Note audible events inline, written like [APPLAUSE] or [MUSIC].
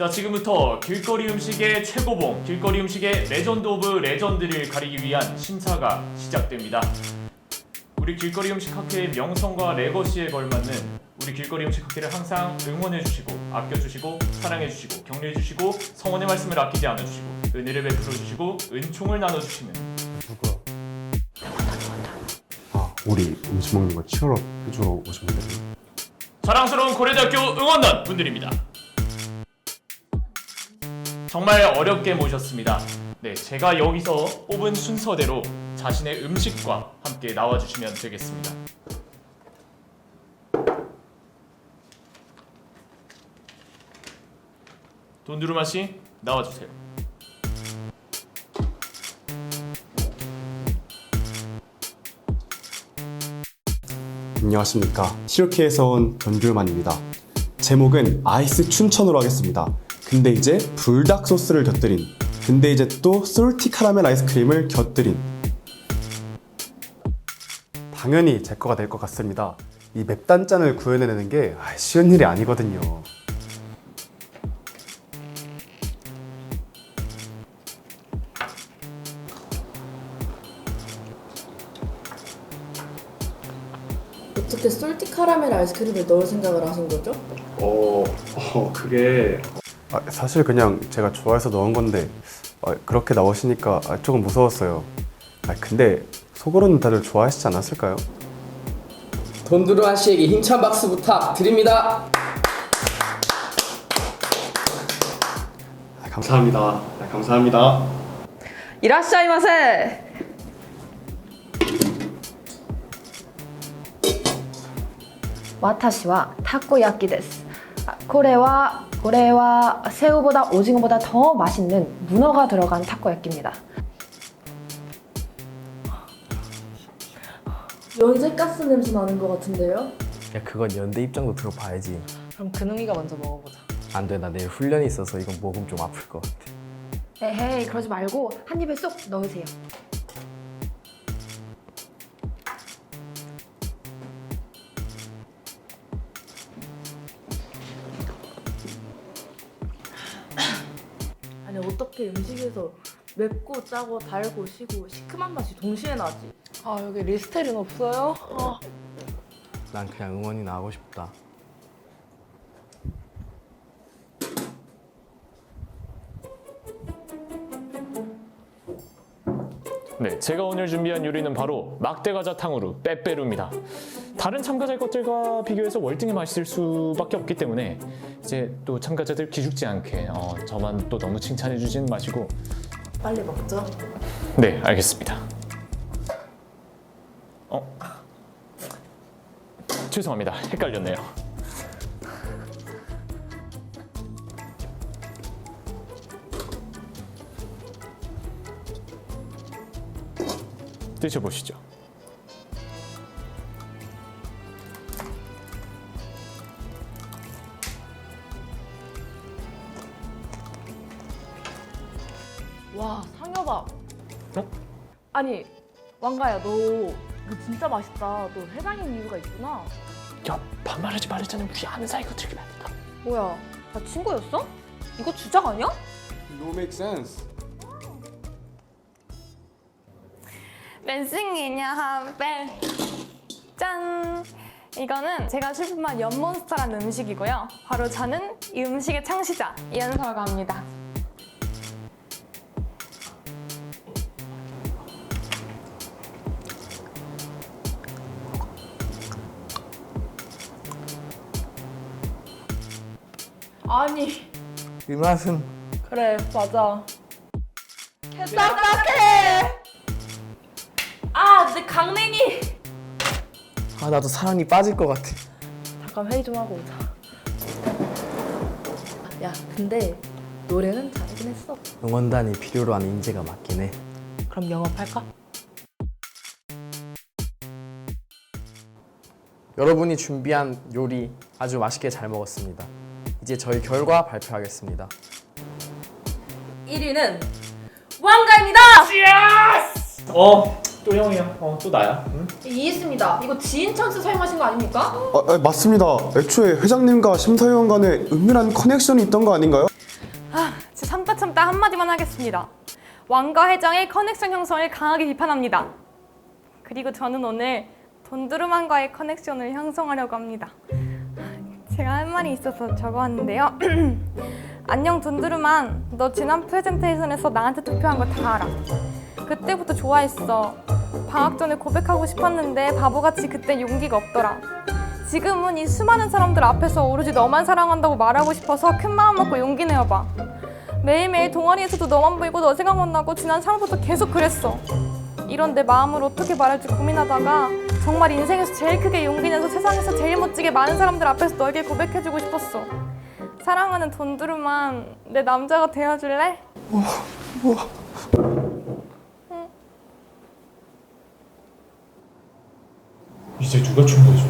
자, 지금부터 길거리 음식의 최고봉, 길거리 음식의 레전드 오브 레전드를 가리기 위한 심사가 시작됩니다. 우리 길거리 음식 학회의 명성과 레거시에 걸맞는 우리 길거리 음식 학회를 항상 응원해주시고 아껴주시고 사랑해주시고 격려해주시고 성원의 말씀을 아끼지 않아주시고 은혜를 베풀어주시고 은총을 나눠주시는 누구야? 아, 우리 음식 먹는 거 치얼업 해주러 오신 분들이 사랑스러운 고려대학교 응원단 분들입니다. 정말 어렵게 모셨습니다. 네, 제가 여기서 뽑은 순서대로 자신의 음식과 함께 나와주시면 되겠습니다. 돈두루마 씨 나와주세요. 안녕하십니까 시루키에서 온 전규만입니다 제목은 아이스 춘천으로 하겠습니다 근데 이제 불닭 소스를 곁들인 근데 이제 또 솔티 카라멜 아이스크림을 곁들인. 당연히 제 거가 될 것 같습니다. 이 맵단짠을 구해내는 게 아, 쉬운 일이 아니거든요. 어떻게 솔티 카라멜 아이스크림을 넣을 생각을 하신 거죠? 어, 어 그게 아, 사실 그냥 제가 좋아해서 넣은 건데 아, 그렇게 나오시니까 아, 조금 무서웠어요. 아, 근데 속으로는 다들 좋아하시지 않았을까요? 돈두루한 씨에게 힘찬 박수 부탁드립니다. 아, 감사합니다 네, 감사합니다. 이라시아이마세. 와타시와 타코야끼です 코레와 고래와 새우보다 오징어보다 더 맛있는 문어가 들어간 타코야끼입니다. 연세 가스 냄새 나는 것 같은데요? 야 그건 연대 입장도 들어봐야지. 그럼 근웅이가 먼저 먹어보자. 안 돼, 나 내일 훈련이 있어서 이건 목음 좀 아플 것 같아. 에헤이 그러지 말고 한 입에 쏙 넣으세요. 어떻게 음식에서 맵고 짜고 달고 시고 시큼한 맛이 동시에 나지? 아 여기 리스테린 없어요? 난 그냥 응원이나 하고 싶다 네, 제가 오늘 준비한 요리는 바로 막대과자탕으로 빼빼루입니다. 다른 참가자의 것들과 비교해서 월등히 맛있을 수밖에 없기 때문에 이제 또 참가자들 기죽지 않게 어, 저만 또 너무 칭찬해 주지는 마시고 빨리 먹죠. 네, 알겠습니다. 어, 죄송합니다. 헷갈렸네요. 드셔보시죠. 와 상여밥. 어? 아니 왕가야 너 이거 진짜 맛있다. 너 회장인 이유가 있구나. 야, 반말하지 말랬잖아. 우리 아는 사이가 들키면 안 된다. 뭐야? 나 친구였어? 이거 주작 아니야? No make sense. 本性이냐 한벨 짠! 이거는 제가 출품한 연몬스터라는 음식이고요. 바로 저는 이 음식의 창시자 이현서라고 합니다. 아니 이 맛은 그래 맞아. 딱딱해. 강냉이. 아 나도 사랑이 빠질 것 같아 잠깐 회의 좀 하고 오자. 야 근데 노래는 잘하긴 했어. 응원단이 필요로 하는 인재가 맞긴 해 그럼 영업할까? 여러분이 준비한 요리 아주 맛있게 잘 먹었습니다 이제 저희 결과 발표하겠습니다 1위는 왕가입니다. 어, 또 형이야. 어, 또 나야. 응? 이해했습니다. 이거 지인 찬스 사용하신 거 아닙니까? 아, 아, 맞습니다. 애초에 회장님과 심사위원 간에 은밀한 커넥션이 있던 거 아닌가요? 딱 한마디만 하겠습니다. 왕과 회장의 커넥션 형성을 강하게 비판합니다. 그리고 저는 오늘 돈두루만과의 커넥션을 형성하려고 합니다. 제가 할 말이 있어서 적어왔는데요. [CLEARS THROAT] 안녕 돈두루만, 너 지난 프레젠테이션에서 나한테 투표한 거 다 알아. 그때부터 좋아했어. 방학 전에 고백하고 싶었는데 바보같이 그때 용기가 없더라. 지금은 이 수많은 사람들 앞에서 오로지 너만 사랑한다고 말하고 싶어서 큰 마음 먹고 용기 내어봐. 매일매일 동아리에서도 너만 보이고 너 생각만 나고 지난 3월부터 계속 그랬어. 이런 내 마음을 어떻게 말할지 고민하다가 정말 인생에서 제일 크게 용기 내서 세상에서 제일 멋지게 많은 사람들 앞에서 너에게 고백해주고 싶었어. 사랑하는 돈두루만 내 남자가 되어줄래? 이제 누가 춘 거죠?